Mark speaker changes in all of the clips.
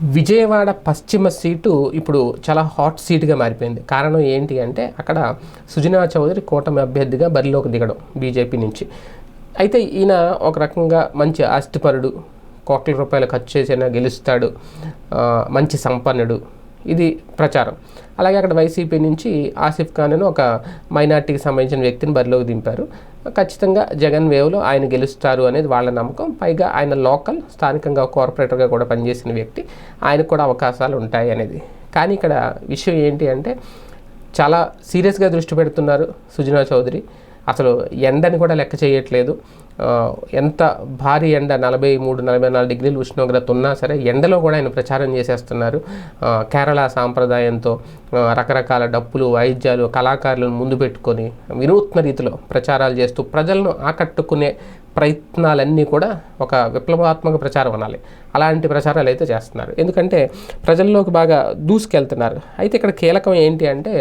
Speaker 1: విజయవాడ పశ్చిమ సీటు ఇప్పుడు చాలా హాట్ సీట్గా మారిపోయింది. కారణం ఏంటి అంటే అక్కడ సుజనా చౌదరి కూటమి అభ్యర్థిగా బరిలోకి దిగడం బీజేపీ నుంచి. అయితే ఈయన ఒక రకంగా మంచి ఆస్తిపరుడు కోట్ల రూపాయలు ఖర్చు చేసినా గెలుస్తాడు మంచి సంపన్నుడు. ఇది ప్రచారం. అలాగే అక్కడ వైసీపీ నుంచి ఆసిఫ్ ఖాన్ అని ఒక మైనార్టీకి సంబంధించిన వ్యక్తిని బరిలోకి దింపారు. ఖచ్చితంగా జగన్ వేవ్లో ఆయన గెలుస్తారు అనేది వాళ్ళ నమ్మకం. పైగా ఆయన లోకల్ స్థానికంగా కార్పొరేటర్గా కూడా పనిచేసిన వ్యక్తి. ఆయనకు కూడా అవకాశాలు ఉంటాయి అనేది. కానీ ఇక్కడ విషయం ఏంటి అంటే చాలా సీరియస్గా దృష్టి పెడుతున్నారు సుజనా చౌదరి. అసలు ఎండని కూడా లెక్క చేయట్లేదు. ఎంత భారీ ఎండ నలభై మూడు నలభై నాలుగు డిగ్రీలు ఉష్ణోగ్రత ఉన్నా సరే ఎండలో కూడా ఆయన ప్రచారం చేసేస్తున్నారు. కేరళ సాంప్రదాయంతో రకరకాల డప్పులు వాయిద్యాలు కళాకారులను ముందు పెట్టుకొని వినూత్న రీతిలో ప్రచారాలు చేస్తూ ప్రజలను ఆకట్టుకునే ప్రయత్నాలన్నీ కూడా ఒక విప్లవాత్మక ప్రచారం అనాలి. అలాంటి ప్రచారాలు అయితే చేస్తున్నారు. ఎందుకంటే ప్రజల్లోకి బాగా దూసుకెళ్తున్నారు. అయితే ఇక్కడ కీలకం ఏంటి అంటే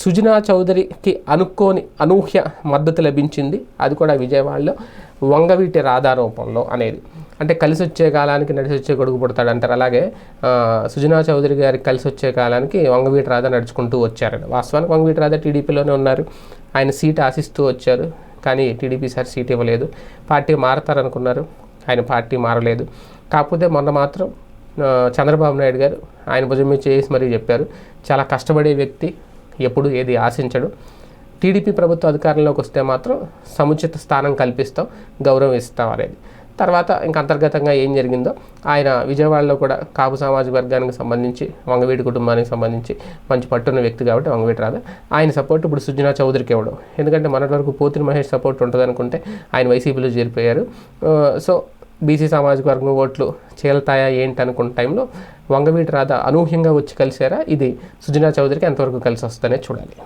Speaker 1: సుజనా చౌదరికి అనుకోని అనూహ్య మద్దతు లభించింది. అది కూడా విజయవాడలో వంగవీటి రాధా రూపంలో అనేది. అంటే కలిసి వచ్చే కాలానికి నడిచి వచ్చే గొడుగు పుడతాడు అంటారు. అలాగే సుజనా చౌదరి గారికి కలిసి వచ్చే కాలానికి వంగవీటి రాధా నడుచుకుంటూ వచ్చారు వాస్తవానికి వంగవీటి రాధా టీడీపీలోనే ఉన్నారు. ఆయన సీట్ ఆశిస్తూ వచ్చారు. కానీ టీడీపీ సార్ సీట్ ఇవ్వలేదు. పార్టీ మారతారనుకున్నారు. ఆయన పార్టీ మారలేదు. కాకపోతే మొన్న మాత్రం చంద్రబాబు నాయుడు గారు ఆయన భుజం మీద చేసి మరీ చెప్పారు. చాలా కష్టపడే వ్యక్తి ఎప్పుడు ఏది ఆశించడు. టీడీపీ ప్రభుత్వ అధికారంలోకి వస్తే మాత్రం సముచిత స్థానం కల్పిస్తాం గౌరవం ఇస్తాం అనేది. తర్వాత ఇంకా అంతర్గతంగా ఏం జరిగిందో ఆయన విజయవాడలో కూడా కాపు సామాజిక వర్గానికి సంబంధించి వంగవీటి కుటుంబానికి సంబంధించి మంచి పట్టున్న వ్యక్తి కాబట్టి వంగవీటి రాదా ఆయన సపోర్ట్ ఇప్పుడు సుజనా చౌదరికి ఇవ్వడం. ఎందుకంటే మొన్నటి వరకు పోతిని మహేష్ సపోర్ట్ ఉంటుంది అనుకుంటే ఆయన వైసీపీలో చేరిపోయారు. సో బీసీ సామాజిక వర్గం ఓట్లు చేల్తాయా ఏంటి అనుకున్న టైంలో వంగవీటి రాధా అనూహ్యంగా వచ్చి కలిసారా ఇది సుజనా చౌదరికి ఎంతవరకు కలిసి వస్తుందనే చూడాలి.